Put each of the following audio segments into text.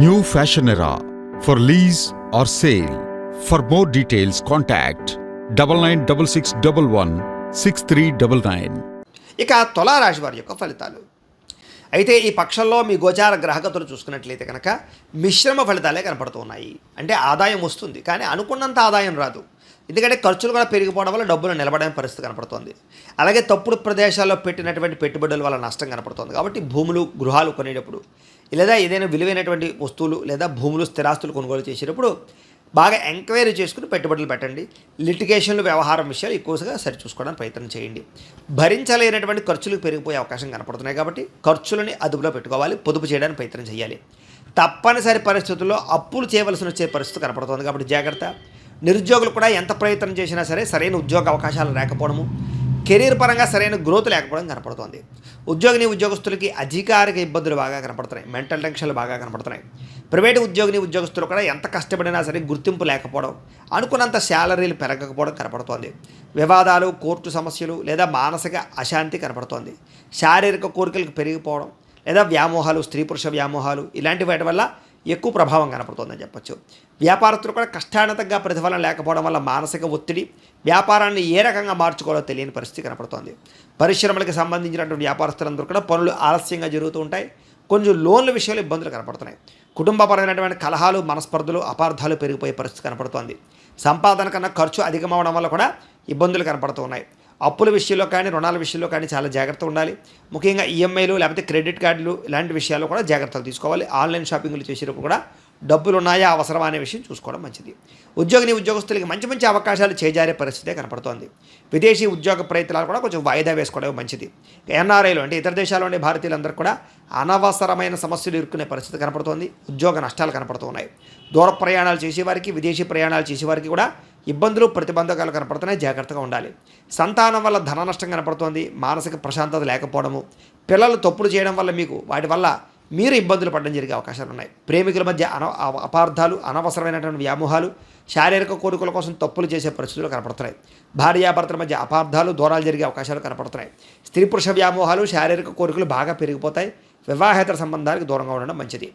New fashion era for lease or sale for more details contact double nine double six double one six three double nine ఇక తులారాశి వారి యొక్క ఫలితాలు. అయితే ఈ పక్షంలో మీ గోచార గ్రహగతులు చూసుకున్నట్లయితే కనుక మిశ్రమ ఫలితాలే కనపడుతున్నాయి. అంటే ఆదాయం వస్తుంది కానీ అనుకున్నంత ఆదాయం రాదు. ఎందుకంటే ఖర్చులు కూడా పెరిగిపోవడం వల్ల డబ్బులు నిలబడని పరిస్థితి కనపడుతుంది. అలాగే తప్పుడు ప్రదేశాల్లో పెట్టినటువంటి పెట్టుబడుల వల్ల నష్టం కనపడుతుంది. కాబట్టి భూములు గృహాలు కొనేటప్పుడు లేదా ఏదైనా విలువైనటువంటి వస్తువులు లేదా భూములు స్థిరాస్తులు కొనుగోలు చేసేటప్పుడు బాగా ఎంక్వైరీ చేసుకుని పెట్టుబడులు పెట్టండి. లిటిగేషన్లు వ్యవహారం విషయాలు ఎక్కువగా సరిచూసుకోవడానికి ప్రయత్నం చేయండి. భరించలేనటువంటి ఖర్చులు పెరిగిపోయే అవకాశం కనపడుతున్నాయి కాబట్టి ఖర్చులని అదుపులో పెట్టుకోవాలి పొదుపు చేయడానికి ప్రయత్నం చేయాలి. తప్పనిసరి పరిస్థితుల్లో అప్పులు చేయవలసి వచ్చే పరిస్థితి కనపడుతుంది కాబట్టి జాగ్రత్త. నిరుద్యోగులు కూడా ఎంత ప్రయత్నం చేసినా సరే సరైన ఉద్యోగ అవకాశాలు లేకపోవడము కెరీర్ పరంగా సరైన గ్రోత్ లేకపోవడం కనపడుతోంది. ఉద్యోగిని ఉద్యోగస్తులకి అధికారిక ఇబ్బందులు బాగా కనపడుతున్నాయి మెంటల్ టెన్షన్లు బాగా కనపడుతున్నాయి. ప్రైవేటు ఉద్యోగిని ఉద్యోగస్తులు కూడా ఎంత కష్టపడినా సరే గుర్తింపు లేకపోవడం అనుకున్నంత శాలరీలు పెరగకపోవడం కనపడుతోంది. వివాదాలు కోర్టు సమస్యలు లేదా మానసిక అశాంతి కనపడుతోంది. శారీరక కోరికలకు పెరిగిపోవడం లేదా వ్యామోహాలు స్త్రీ పురుష వ్యామోహాలు ఇలాంటి వాటి వల్ల ఎక్కువ ప్రభావం కనపడుతుందని చెప్పొచ్చు. వ్యాపారస్తులు కూడా కష్టానతంగా ప్రతిఫలం లేకపోవడం వల్ల మానసిక ఒత్తిడి వ్యాపారాన్ని ఏ రకంగా మార్చుకోవాలో తెలియని పరిస్థితి కనపడుతోంది. పరిశ్రమలకు సంబంధించినటువంటి వ్యాపారస్తులందరూ కూడా పనులు ఆలస్యంగా జరుగుతూ ఉంటాయి. కొంచెం లోన్ల విషయంలో ఇబ్బందులు కనపడుతున్నాయి. కుటుంబపరమైనటువంటి కలహాలు మనస్పర్ధలు అపార్థాలు పెరిగిపోయే పరిస్థితి కనపడుతోంది. సంపాదన కన్నా ఖర్చు అధికమవడం వల్ల కూడా ఇబ్బందులు కనపడుతూ ఉన్నాయి. అప్పుల విషయంలో కానీ రుణాల విషయంలో కానీ చాలా జాగ్రత్త ఉండాలి. ముఖ్యంగా ఈఎంఐలు లేకపోతే క్రెడిట్ కార్డులు ఇలాంటి విషయాల్లో కూడా జాగ్రత్తలు తీసుకోవాలి. ఆన్లైన్ షాపింగ్లు చేసేటప్పుడు కూడా డబ్బులు ఉన్నాయా అవసరమా అనే విషయం చూసుకోవడం మంచిది. ఉద్యోగిని ఉద్యోగస్తులకి మంచి మంచి అవకాశాలు చేజారే పరిస్థితే కనపడుతోంది. విదేశీ ఉద్యోగ ప్రయత్నాలు కూడా కొంచెం వాయిదా వేసుకోవడం మంచిది. ఎన్ఆర్ఐలు అంటే ఇతర దేశాల్లోని భారతీయులందరూ కూడా అనవసరమైన సమస్యలు ఇరుక్కునే పరిస్థితి కనపడుతోంది. ఉద్యోగ నష్టాలు కనపడుతున్నాయి. దూర ప్రయాణాలు చేసేవారికి విదేశీ ప్రయాణాలు చేసేవారికి కూడా ఇబ్బందులు ప్రతిబంధకాలు కనపడుతున్నాయి. జాగ్రత్తగా ఉండాలి. సంతానం వల్ల ధన నష్టం కనపడుతోంది. మానసిక ప్రశాంతత లేకపోవడము. పిల్లలు తప్పులు చేయడం వల్ల మీకు వాటి వల్ల మీరు ఇబ్బందులు పడడం జరిగే అవకాశాలు ఉన్నాయి. ప్రేమికుల మధ్య అన అవ- అపార్థాలు అనవసరమైనటువంటి వ్యామోహాలు శారీరక కోరికల కోసం తప్పులు చేసే పరిస్థితులు కనపడుతున్నాయి. భార్యాభర్తల మధ్య అపార్థాలు దూరాలు జరిగే అవకాశాలు కనపడుతున్నాయి. స్త్రీ పురుష వ్యామోహాలు శారీరక కోరికలు బాగా పెరిగిపోతాయి. వివాహేతర సంబంధాలకు దూరంగా ఉండడం మంచిది.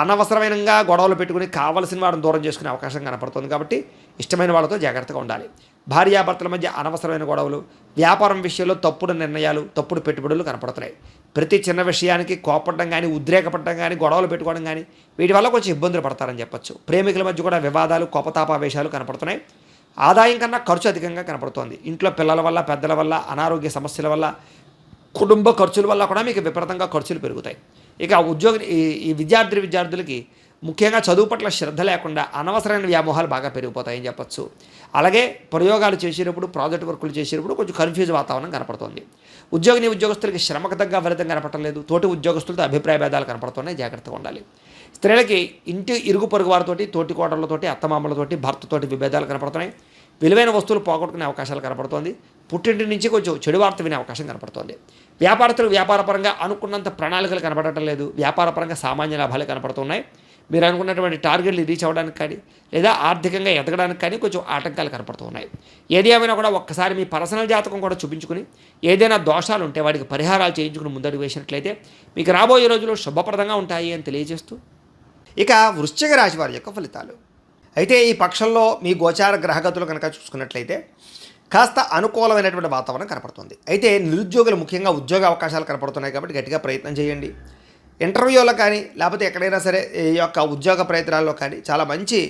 అనవసరమైనగా గొడవలు పెట్టుకుని కావలసిన వాడిని దూరం చేసుకునే అవకాశం కనపడుతుంది కాబట్టి ఇష్టమైన వాళ్ళతో జాగ్రత్తగా ఉండాలి. భార్యాభర్తల మధ్య అనవసరమైన గొడవలు వ్యాపారం విషయంలో తప్పుడు నిర్ణయాలు తప్పుడు పెట్టుబడులు కనపడుతున్నాయి. ప్రతి చిన్న విషయానికి కోపడడం కానీ ఉద్రేకపడడం కానీ గొడవలు పెట్టుకోవడం కానీ వీటి వల్ల కొంచెం ఇబ్బందులు పడతారని చెప్పొచ్చు. ప్రేమికుల మధ్య కూడా వివాదాలు కోపతాపావేశాలు కనపడుతున్నాయి. ఆదాయం కన్నా ఖర్చు అధికంగా కనపడుతోంది. ఇంట్లో పిల్లల వల్ల పెద్దల వల్ల అనారోగ్య సమస్యల వల్ల కుటుంబ ఖర్చుల వల్ల కూడా మీకు విపరీతంగా ఖర్చులు పెరుగుతాయి. ఇక ఉద్యోగి ఈ విద్యార్థి విద్యార్థులకి ముఖ్యంగా చదువు పట్ల శ్రద్ధ లేకుండా అనవసరమైన వ్యామోహాలు బాగా పెరిగిపోతాయని చెప్పచ్చు. అలాగే ప్రయోగాలు చేసేటప్పుడు ప్రాజెక్ట్ వర్కులు చేసేటప్పుడు కొంచెం కన్ఫ్యూజ్ వాతావరణం కనపడుతుంది. ఉద్యోగిని ఉద్యోగస్తులకి శ్రమకు తగ్గ ఫలితం కనపడటం లేదు తోటి ఉద్యోగస్తులతో అభిప్రాయ భేదాలు కనపడుతున్నాయి. జాగ్రత్తగా ఉండాలి. స్త్రీలకి ఇంటి ఇరుగు పొరుగు వారితోటి తోటి కోటలతోటి అత్తమామలతోటి భర్తతోటి విభేదాలు కనపడుతున్నాయి. విలువైన వస్తువులు పోగొట్టుకునే అవకాశాలు కనపడుతోంది. పుట్టింటి నుంచి కొంచెం చెడు వార్త వినే అవకాశం కనపడుతోంది. వ్యాపారస్తులు వ్యాపారపరంగా అనుకున్నంత ప్రణాళికలు కనపడటం లేదు. వ్యాపారపరంగా సామాన్య లాభాలు కనపడుతున్నాయి. మీరు అనుకున్నటువంటి టార్గెట్లు రీచ్ అవ్వడానికి కానీ లేదా ఆర్థికంగా ఎదగడానికి కానీ కొంచెం ఆటంకాలు కనపడుతూ ఉన్నాయి ఏది ఏమైనా కూడా ఒక్కసారి మీ పర్సనల్ జాతకం కూడా చూపించుకుని ఏదైనా దోషాలు ఉంటే వాటికి పరిహారాలు చేయించుకుని ముందడుగు వేసినట్లయితే మీకు రాబోయే రోజులు శుభప్రదంగా ఉంటాయి అని తెలియజేస్తూ. ఇక వృశ్చిక రాశి వారి యొక్క ఫలితాలు. అయితే ఈ పక్షంలో మీ గోచార గ్రహగతులు కనుక చూసుకున్నట్లయితే కాస్త అనుకూలమైనటువంటి వాతావరణం కనపడుతుంది. అయితే నిరుద్యోగులు ముఖ్యంగా ఉద్యోగ అవకాశాలు కనపడుతున్నాయి కాబట్టి గట్టిగా ప్రయత్నం చేయండి. ఇంటర్వ్యూలో కానీ లేకపోతే ఎక్కడైనా సరే ఈ యొక్క ఉద్యోగ ప్రయత్నాల్లో కానీ చాలా మంచి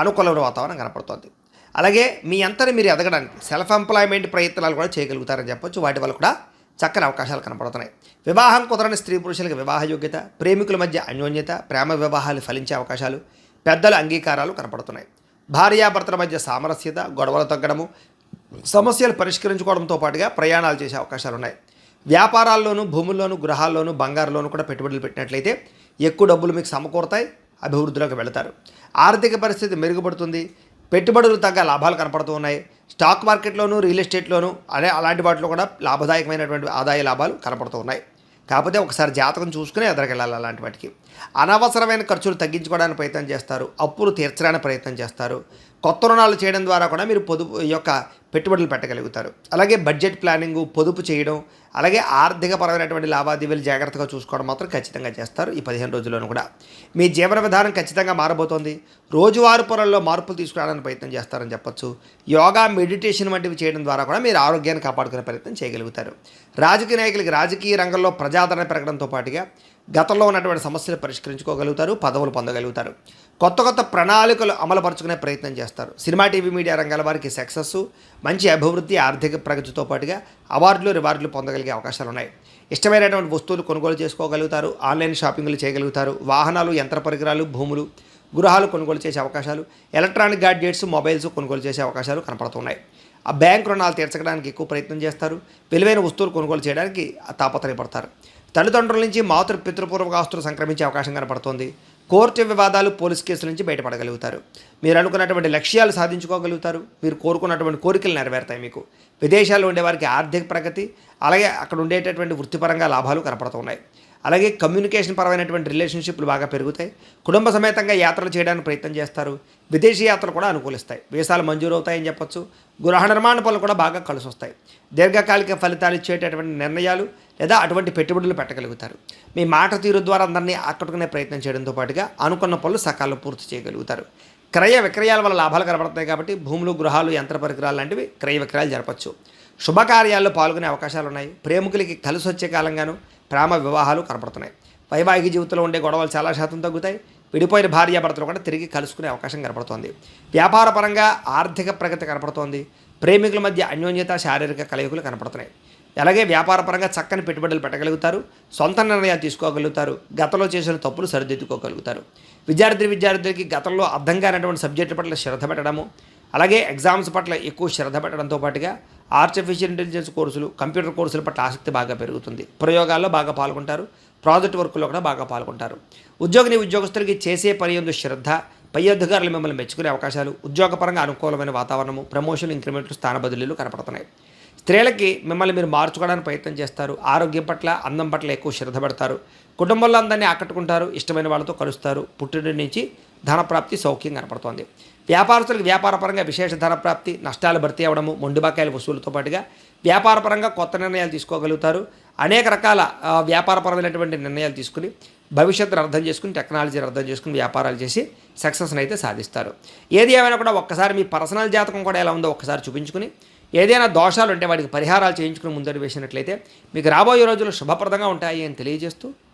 అనుకూలమైన వాతావరణం కనపడుతుంది. అలాగే మీ అంతని మీరు ఎదగడానికి సెల్ఫ్ ఎంప్లాయ్మెంట్ ప్రయత్నాలు కూడా చేయగలుగుతారని చెప్పొచ్చు. వాటి వల్ల కూడా చక్కని అవకాశాలు కనపడుతున్నాయి. వివాహం కుదరని స్త్రీ పురుషులకు వివాహ యోగ్యత ప్రేమికుల మధ్య అన్యోన్యత ప్రేమ వివాహాలు ఫలించే అవకాశాలు పెద్దల అంగీకారాలు కనపడుతున్నాయి. భార్యాభర్తల మధ్య సామరస్యత గొడవలు తగ్గడము సమస్యలు పరిష్కరించుకోవడంతో పాటుగా ప్రయాణాలు చేసే అవకాశాలు ఉన్నాయి వ్యాపారాల్లోనూ భూముల్లోనూ గృహాల్లోనూ బంగారులోనూ కూడా పెట్టుబడులు పెట్టినట్లయితే ఎక్కువ డబ్బులు మీకు సమకూరుతాయి అభివృద్ధిలోకి వెళతారు. ఆర్థిక పరిస్థితి మెరుగుపడుతుంది పెట్టుబడులు తగ్గ లాభాలు కనపడుతూ ఉన్నాయి. స్టాక్ మార్కెట్లోనూ రియల్ ఎస్టేట్లోనూ అనే అలాంటి వాటిలో కూడా లాభదాయకమైనటువంటి ఆదాయ లాభాలు కనపడుతూ ఉన్నాయి. కాకపోతే ఒకసారి జాతకం చూసుకుని ఎదరికెళ్ళాలి అలాంటి వాటికి. అనవసరమైన ఖర్చులు తగ్గించుకోవడానికి ప్రయత్నం చేస్తారు. అప్పులు తీర్చడానికి ప్రయత్నం చేస్తారు. కొత్త రుణాలు చేయడం ద్వారా కూడా మీరు పొదుపు యొక్క పెట్టుబడులు పెట్టగలుగుతారు. అలాగే బడ్జెట్ ప్లానింగ్ పొదుపు చేయడం అలాగే ఆర్థికపరమైనటువంటి లావాదేవీలు జాగ్రత్తగా చూసుకోవడం మాత్రం ఖచ్చితంగా చేస్తారు. ఈ పదిహేను రోజుల్లోనూ కూడా. మీ జీవన విధానం ఖచ్చితంగా మారబోతోంది. రోజువారు పొరల్లో మార్పులు తీసుకురావడానికి ప్రయత్నం చేస్తారని చెప్పొచ్చు. యోగా మెడిటేషన్ వంటివి చేయడం ద్వారా కూడా మీరు ఆరోగ్యాన్ని కాపాడుకునే ప్రయత్నం చేయగలుగుతారు. రాజకీయ నాయకులకి రాజకీయ రంగంలో ప్రజాదరణ పెరగడంతో పాటుగా గతంలో ఉన్నటువంటి సమస్యలు పరిష్కరించుకోగలుగుతారు పదవులు పొందగలుగుతారు. కొత్త కొత్త ప్రణాళికలు అమలుపరుచుకునే ప్రయత్నం చేస్తారు. సినిమా టీవీ మీడియా రంగాల వారికి సక్సెస్ మంచి అభివృద్ధి ఆర్థిక ప్రగతితో పాటుగా అవార్డులు రివార్డులు పొందగలిగే అవకాశాలు ఉన్నాయి. ఇష్టమైనటువంటి వస్తువులు కొనుగోలు చేసుకోగలుగుతారు ఆన్లైన్ షాపింగ్లు చేయగలుగుతారు వాహనాలు యంత్ర పరికరాలు భూములు గృహాలు కొనుగోలు చేసే అవకాశాలు ఎలక్ట్రానిక్ గాడ్జెట్స్ మొబైల్స్ కొనుగోలు చేసే అవకాశాలు కనపడుతున్నాయి. ఆ బ్యాంక్ రుణాలు తీర్చడానికి ఎక్కువ ప్రయత్నం చేస్తారు విలువైన వస్తువులు కొనుగోలు చేయడానికి తాపత్రయపడతారు. తల్లిదండ్రుల నుంచి మాతృ పితృపూర్వక ఆస్తులు సంక్రమించే అవకాశం కనపడుతోంది. కోర్టు వివాదాలు పోలీస్ కేసుల నుంచి బయటపడగలుగుతారు. మీరు అనుకున్నటువంటి లక్ష్యాలు సాధించుకోగలుగుతారు. మీరు కోరుకున్నటువంటి కోరికలు నెరవేరుతాయి మీకు. విదేశాల్లో ఉండేవారికి ఆర్థిక ప్రగతి అలాగే అక్కడ ఉండేటటువంటి వృత్తిపరంగా లాభాలు కనపడుతున్నాయి. అలాగే కమ్యూనికేషన్ పరమైనటువంటి రిలేషన్షిప్లు బాగా పెరుగుతాయి. కుటుంబ సమేతంగా యాత్రలు చేయడానికి ప్రయత్నం చేస్తారు. విదేశీ యాత్రలు కూడా అనుకూలిస్తాయి. వీసాలు మంజూరు అవుతాయని చెప్పొచ్చు. గృహ నిర్మాణ పనులు కూడా బాగా కలిసి వస్తాయి దీర్ఘకాలిక ఫలితాలు ఇచ్చేటటువంటి నిర్ణయాలు లేదా అటువంటి పెట్టుబడులు పెట్టగలుగుతారు. మీ మాట తీరు ద్వారా అందరినీ ఆకట్టుకునే ప్రయత్నం చేయడంతో పాటుగా అనుకున్న పనులు సకాలంలో పూర్తి చేయగలుగుతారు. క్రయ విక్రయాల వల్ల లాభాలు కనబడతాయి కాబట్టి భూములు గృహాలు యంత్ర పరికరాలు లాంటివి క్రయ విక్రయాలు జరపచ్చు. శుభకార్యాల్లో పాల్గొనే అవకాశాలు ఉన్నాయి ప్రేమికులకి కలిసి వచ్చే కాలంగాను ప్రేమ వివాహాలు కనపడుతున్నాయి. వైవాహిక జీవితంలో ఉండే గొడవలు చాలా శాతం తగ్గుతాయి. విడిపోయిన భార్యాభర్తలు కూడా తిరిగి కలుసుకునే అవకాశం కనపడుతోంది. వ్యాపార పరంగా ఆర్థిక ప్రగతి కనపడుతోంది. ప్రేమికుల మధ్య అన్యోన్యత శారీరక కలయికలు కనపడుతున్నాయి. అలాగే వ్యాపారపరంగా చక్కని పెట్టుబడులు పెట్టగలుగుతారు. సొంత నిర్ణయాలు తీసుకోగలుగుతారు. గతంలో చేసిన తప్పులు సరిదిద్దుకోగలుగుతారు. విద్యార్థి విద్యార్థులకి గతంలో అర్థం కానటువంటి సబ్జెక్టు పట్ల శ్రద్ధ పెట్టడము అలాగే ఎగ్జామ్స్ పట్ల ఎక్కువ శ్రద్ధ పెట్టడంతో పాటుగా ఆర్టిఫిషియల్ ఇంటెలిజెన్స్ కోర్సులు కంప్యూటర్ కోర్సుల పట్ల ఆసక్తి బాగా పెరుగుతుంది. ప్రయోగాల్లో బాగా పాల్గొంటారు. ప్రాజెక్ట్ వర్క్లో కూడా బాగా పాల్గొంటారు. ఉద్యోగిని ఉద్యోగస్తులకి చేసే పని ఎందు శ్రద్ధ పై అధికారులు మిమ్మల్ని మెచ్చుకునే అవకాశాలు ఉద్యోగపరంగా అనుకూలమైన వాతావరణము ప్రమోషన్ ఇంక్రిమెంట్లు స్థాన బదిలీలు కనపడుతున్నాయి. స్త్రీలకి మిమ్మల్ని మీరు మార్చుకోవడానికి ప్రయత్నం చేస్తారు. ఆరోగ్యం పట్ల అందం పట్ల ఎక్కువ శ్రద్ధ పెడతారు. కుటుంబంలో అందరినీ ఆకట్టుకుంటారు. ఇష్టమైన వాళ్ళతో కలుస్తారు. పుట్టినటి నుంచి ధనప్రాప్తి సౌఖ్యం కనపడుతోంది. వ్యాపారస్తులకు వ్యాపారపరంగా విశేష ధనప్రాప్తి నష్టాలు భర్తీ అవ్వడము మొండి వస్తువులతో వసూలుతో పాటుగా వ్యాపారపరంగా కొత్త నిర్ణయాలు తీసుకోగలుగుతారు. అనేక రకాల వ్యాపారపరమైనటువంటి నిర్ణయాలు తీసుకుని భవిష్యత్తును అర్థం చేసుకుని టెక్నాలజీని అర్థం చేసుకుని వ్యాపారాలు చేసి సక్సెస్ని అయితే సాధిస్తారు. ఏది ఏమైనా కూడా ఒక్కసారి మీ పర్సనల్ జాతకం కూడా ఎలా ఉందో ఒక్కసారి చూపించుకుని ఏదైనా దోషాలు ఉంటే వాటికి పరిహారాలు చేయించుకుని ముందడు వేసినట్లయితే మీకు రాబోయే రోజులు శుభప్రదంగా ఉంటాయి అని తెలియజేస్తూ